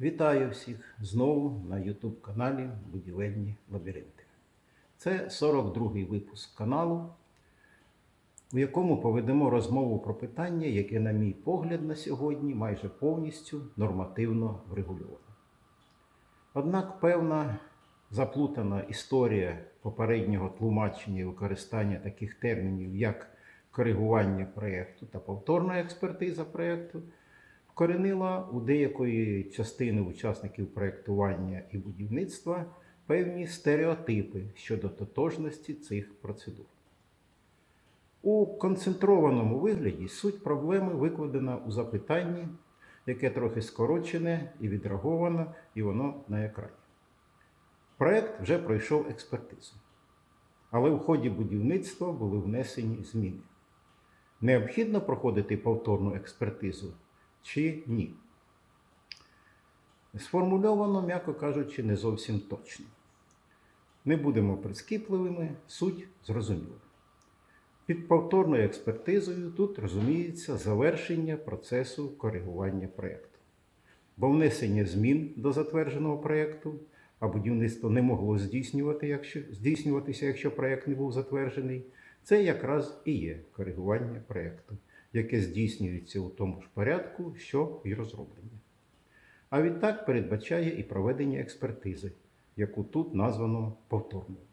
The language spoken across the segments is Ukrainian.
Вітаю всіх знову на YouTube каналі Будівельні лабіринти. Це 42-й випуск каналу, у якому поведемо розмову про питання, яке, на мій погляд, на сьогодні майже повністю нормативно врегульовано. Однак певна заплутана історія попереднього тлумачення і використання таких термінів, як коригування проєкту та повторна експертиза проєкту, вкоренила у деякої частини учасників проєктування і будівництва певні стереотипи щодо тотожності цих процедур. У концентрованому вигляді суть проблеми викладена у запитанні, яке трохи скорочене і відреаговано, і воно на екрані. Проект вже пройшов експертизу, але в ході будівництва були внесені зміни. Необхідно проходити повторну експертизу чи ні? Сформульовано, м'яко кажучи, не зовсім точно. Не будемо прискіпливими, суть зрозуміла. Під повторною експертизою тут розуміється завершення процесу коригування проєкту. Бо внесення змін до затвердженого проєкту, а будівництво не могло здійснювати, якщо, здійснюватися, якщо проєкт не був затверджений, це якраз і є коригування проєкту, яке здійснюється у тому ж порядку, що і розроблення. А відтак передбачає і проведення експертизи, яку тут названо повторною.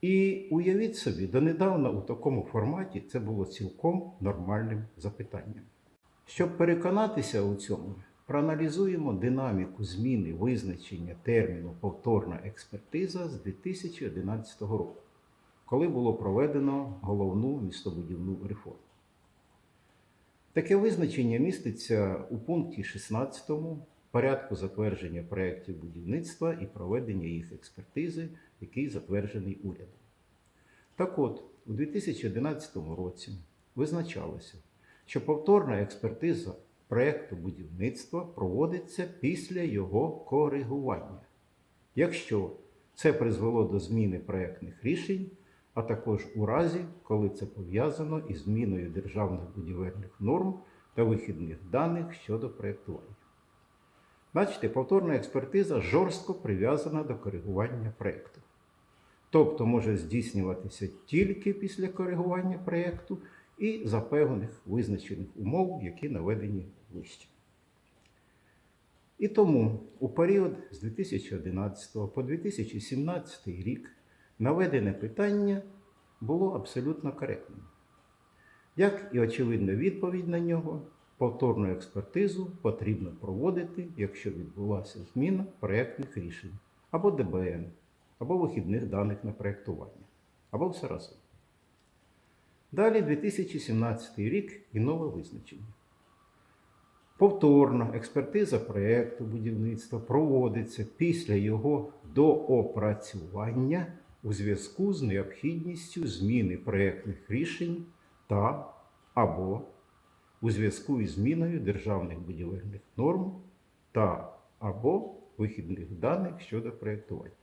І уявіть собі, донедавна у такому форматі це було цілком нормальним запитанням. Щоб переконатися у цьому, проаналізуємо динаміку зміни визначення терміну повторна експертиза з 2011 року, коли було проведено головну містобудівну реформу. Таке визначення міститься у пункті 16 порядку затвердження проєктів будівництва і проведення їх експертизи, який затверджений урядом. Так от, у 2011 році визначалося, що повторна експертиза проєкту будівництва проводиться після його коригування, якщо це призвело до зміни проєктних рішень, а також у разі, коли це пов'язано із зміною державних будівельних норм та вихідних даних щодо проєктування. Бачите, повторна експертиза жорстко прив'язана до коригування проєкту. Тобто може здійснюватися тільки після коригування проєкту і за певних визначених умов, які наведені вище. І тому у період з 2011 по 2017 рік наведене питання було абсолютно коректним. Як і очевидна відповідь на нього, повторну експертизу потрібно проводити, якщо відбулася зміна проєктних рішень або ДБН, або вихідних даних на проєктування, або все разом. Далі 2017 рік і нове визначення. Повторна експертиза проєкту будівництва проводиться після його доопрацювання у зв'язку з необхідністю зміни проєктних рішень та або у зв'язку із зміною державних будівельних норм та або вихідних даних щодо проєктування.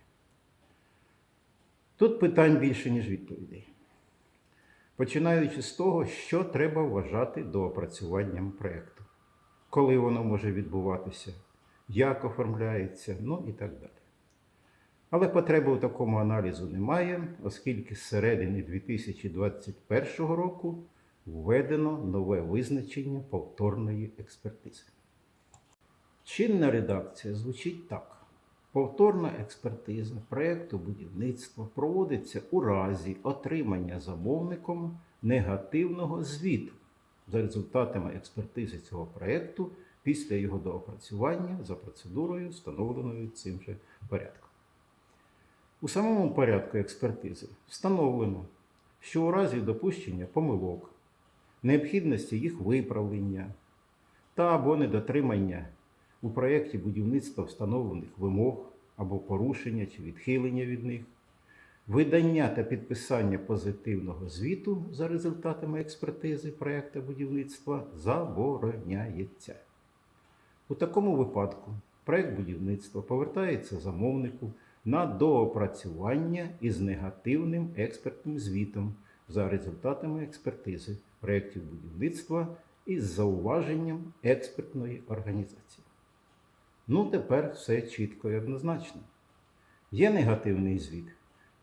Тут питань більше, ніж відповідей. Починаючи з того, що треба вважати доопрацюванням проєкту, коли воно може відбуватися, як оформляється, ну і так далі. Але потреби у такому аналізу немає, оскільки з середини 2021 року введено нове визначення повторної експертизи. Чинна редакція звучить так. Повторна експертиза проєкту будівництва проводиться у разі отримання замовником негативного звіту за результатами експертизи цього проєкту після його доопрацювання за процедурою, встановленою цим же порядком. У самому порядку експертизи встановлено, що у разі допущення помилок, необхідності їх виправлення та або недотримання у проєкті будівництва встановлених вимог або порушення чи відхилення від них, видання та підписання позитивного звіту за результатами експертизи проєкту будівництва забороняється. У такому випадку проєкт будівництва повертається замовнику на доопрацювання із негативним експертним звітом за результатами експертизи проєктів будівництва із зауваженням експертної організації. Ну, тепер все чітко і однозначно. Є негативний звіт.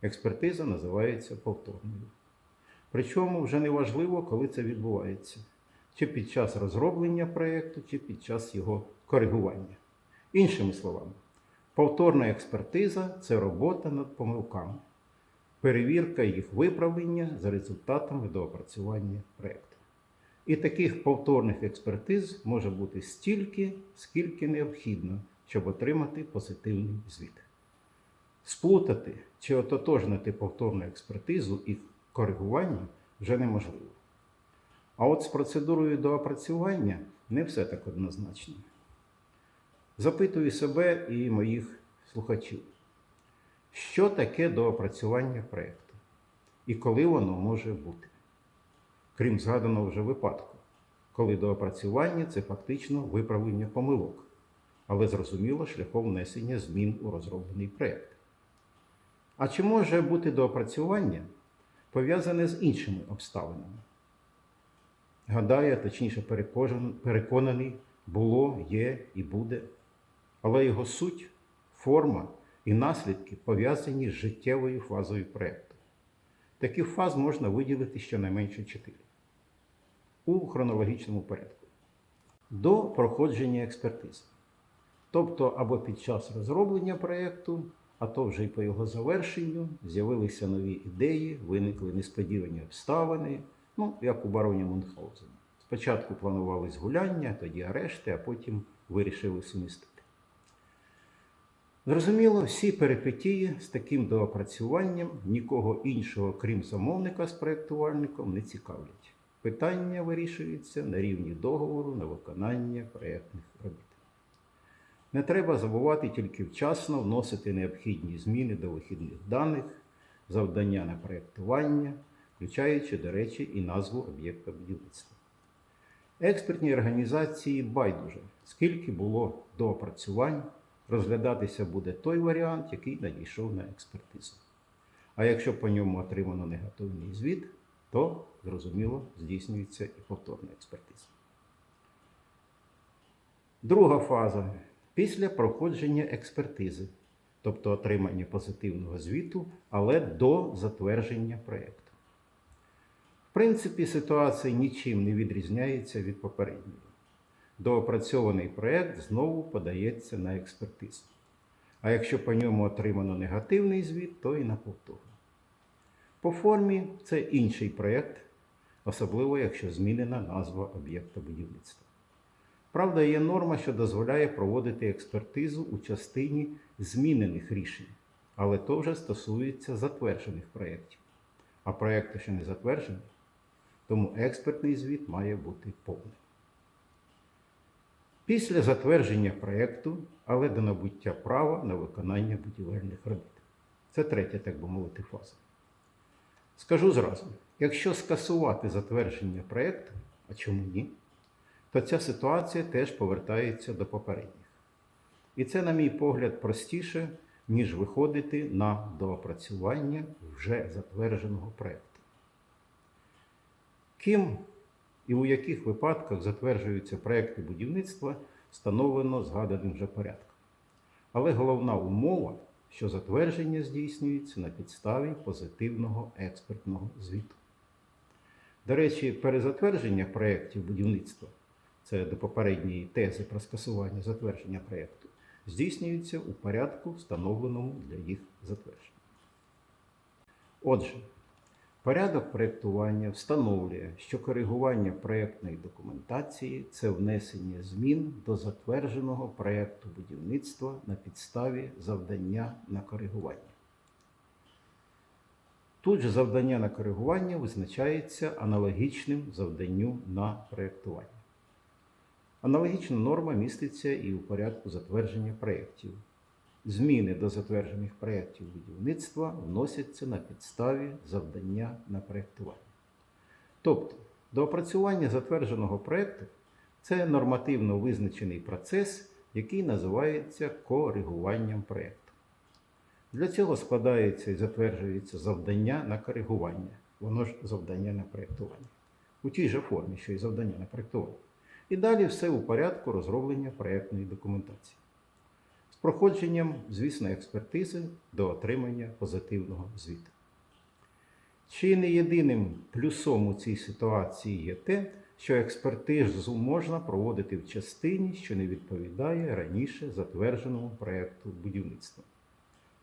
Експертиза називається повторною. Причому вже не важливо, коли це відбувається, чи під час розроблення проєкту, чи під час його коригування. Іншими словами, повторна експертиза це робота над помилками, перевірка їх виправлення за результатами доопрацювання проєкту. І таких повторних експертиз може бути стільки, скільки необхідно, щоб отримати позитивний звіт. Сплутати чи ототожнити повторну експертизу і коригування вже неможливо. А от з процедурою доопрацювання не все так однозначно. Запитую себе і моїх слухачів, що таке доопрацювання проєкту і коли воно може бути, крім згаданого вже випадку, коли доопрацювання це фактично виправлення помилок, але зрозуміло шляхом внесення змін у розроблений проєкт. А чи може бути доопрацювання пов'язане з іншими обставинами? Гадаю, точніше переконаний, було, є і буде. Але його суть, форма і наслідки пов'язані з життєвою фазою проєкту. Таких фаз можна виділити щонайменше чотири у хронологічному порядку. До проходження експертизи. Тобто або під час розроблення проєкту, а то вже й по його завершенню з'явилися нові ідеї, виникли несподівані обставини, ну, як у бароні Мюнхгаузена. Спочатку планувались гуляння, тоді арешти, а потім вирішили сумістити. Зрозуміло, всі перипетії з таким доопрацюванням нікого іншого, крім замовника з проєктувальником, не цікавлять. Питання вирішуються на рівні договору на виконання проєктних робіт. Не треба забувати тільки вчасно вносити необхідні зміни до вихідних даних, завдання на проєктування, включаючи, до речі, і назву об'єкта будівництва. Експертні організації байдуже, скільки було доопрацювань, розглядатися буде той варіант, який надійшов на експертизу. А якщо по ньому отримано негативний звіт, то, зрозуміло, здійснюється і повторна експертиза. Друга фаза після проходження експертизи, тобто отримання позитивного звіту, але до затвердження проєкту. В принципі, ситуація нічим не відрізняється від попередньої. Доопрацьований проєкт знову подається на експертизу. А якщо по ньому отримано негативний звіт, то і на повторну. По формі це інший проєкт, особливо якщо змінена назва об'єкта будівництва. Правда, є норма, що дозволяє проводити експертизу у частині змінених рішень, але то вже стосується затверджених проєктів. А проєкти ще не затверджені, тому експертний звіт має бути повним. Після затвердження проєкту, але до набуття права на виконання будівельних робіт. Це третя, так би мовити, фаза. Скажу зразу: якщо скасувати затвердження проєкту, а чому ні, то ця ситуація теж повертається до попередніх. І це, на мій погляд, простіше, ніж виходити на доопрацювання вже затвердженого проєкту. Ким і у яких випадках затверджуються проекти будівництва, встановлено згаданим вже порядком. Але головна умова, що затвердження здійснюється на підставі позитивного експертного звіту. До речі, перезатвердження проєктів будівництва це до попередньої тези про скасування затвердження проєкту, здійснюється у порядку, встановленому для їх затвердження. Отже, Порядок проєктування встановлює, що коригування проєктної документації це внесення змін до затвердженого проєкту будівництва на підставі завдання на коригування. Тут же завдання на коригування визначається аналогічним завданню на проєктування. Аналогічна норма міститься і у порядку затвердження проєктів. Зміни до затверджених проєктів будівництва вносяться на підставі завдання на проєктування. Тобто, до опрацювання затвердженого проєкту це нормативно визначений процес, який називається коригуванням проєкту. Для цього складається і затверджується завдання на коригування, воно ж завдання на проєктування. У тій же формі, що і завдання на проєктування. І далі все у порядку розроблення проєктної документації. Проходженням, звісно, експертизи до отримання позитивного звіту. Чи не єдиним плюсом у цій ситуації є те, що експертизу можна проводити в частині, що не відповідає раніше затвердженому проєкту будівництва.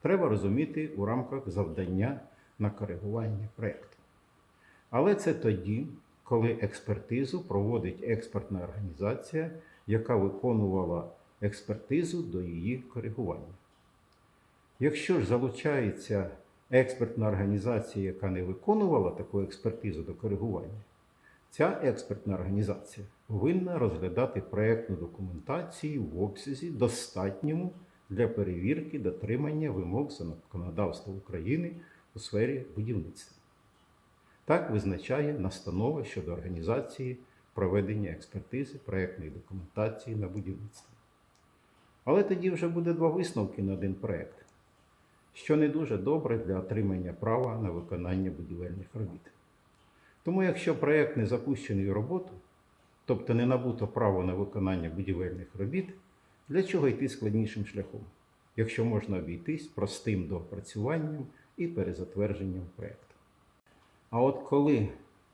Треба розуміти у рамках завдання на коригування проєкту. Але це тоді, коли експертизу проводить експертна організація, яка виконувала експертизу до її коригування. Якщо ж залучається експертна організація, яка не виконувала таку експертизу до коригування, ця експертна організація повинна розглядати проєктну документацію в обсязі достатньому для перевірки дотримання вимог законодавства України у сфері будівництва. Так визначає настанова щодо організації проведення експертизи проєктної документації на будівництво. Але тоді вже буде два висновки на один проєкт, що не дуже добре для отримання права на виконання будівельних робіт. Тому, якщо проєкт не запущений в роботу, тобто не набуто право на виконання будівельних робіт, для чого йти складнішим шляхом, якщо можна обійтись простим доопрацюванням і перезатвердженням проєкту. А от коли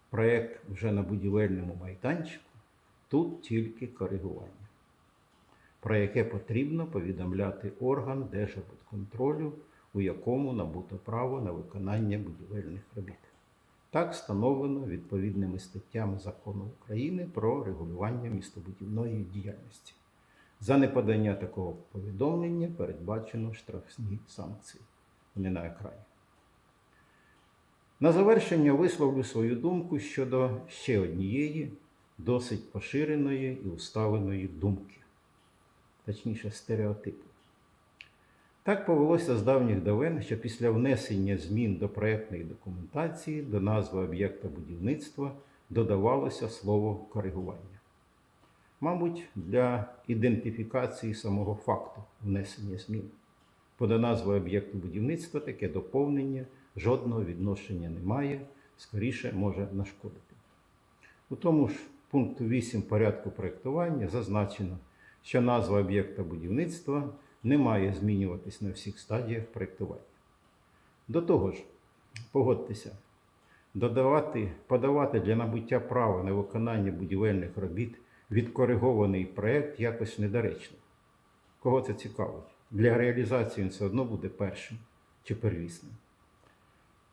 проєкт вже на будівельному майданчику, тут тільки коригування, про яке потрібно повідомляти орган Держбудконтролю, у якому набуто право на виконання будівельних робіт. Так встановлено відповідними статтями Закону України про регулювання містобудівної діяльності. За неподання такого повідомлення передбачено штрафні санкції. Вони на екрані. На завершення висловлю свою думку щодо ще однієї досить поширеної і усталеної думки, точніше стереотипу. Так повелося з давніх давен, що після внесення змін до проєктної документації до назви об'єкта будівництва додавалося слово коригування. Мабуть, для ідентифікації самого факту внесення змін. Бо до назви об'єкту будівництва таке доповнення жодного відношення не має, скоріше може нашкодити. У тому ж пункту 8 порядку проєктування зазначено, що назва об'єкта будівництва не має змінюватись на всіх стадіях проєктування. До того ж, погодьтеся, додавати, подавати для набуття права на виконання будівельних робіт відкоригований проєкт якось недоречно. Кого це цікавить? Для реалізації він все одно буде першим чи первісним.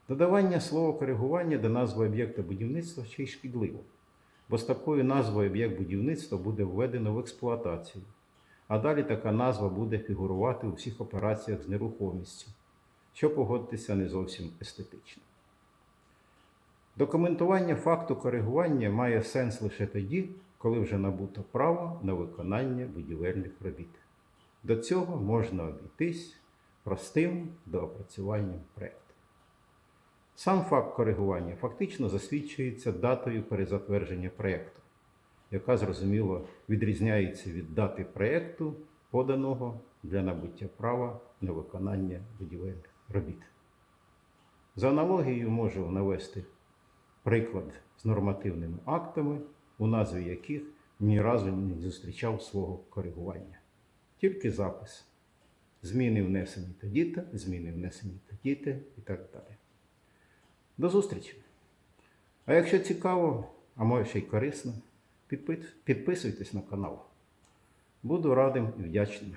Додавання слова коригування до назви об'єкта будівництва ще й шкідливо, бо з такою назвою об'єкт будівництва буде введено в експлуатацію, а далі така назва буде фігурувати у всіх операціях з нерухомістю, що погодитися не зовсім естетично. Документування факту коригування має сенс лише тоді, коли вже набуто право на виконання будівельних робіт. До цього можна обійтись простим доопрацюванням проєкту. Сам факт коригування фактично засвідчується датою перезатвердження проєкту, яка зрозуміло відрізняється від дати проєкту, поданого для набуття права на виконання будівельних робіт. За аналогією можу навести приклад з нормативними актами, у назві яких ні разу не зустрічав свого коригування. Тільки запис. Зміни внесені тоді-то, зміни внесені тоді-то і так далі. До зустрічі! А якщо цікаво, а може ще й корисно, підписуйтесь на канал. Буду радим і вдячним.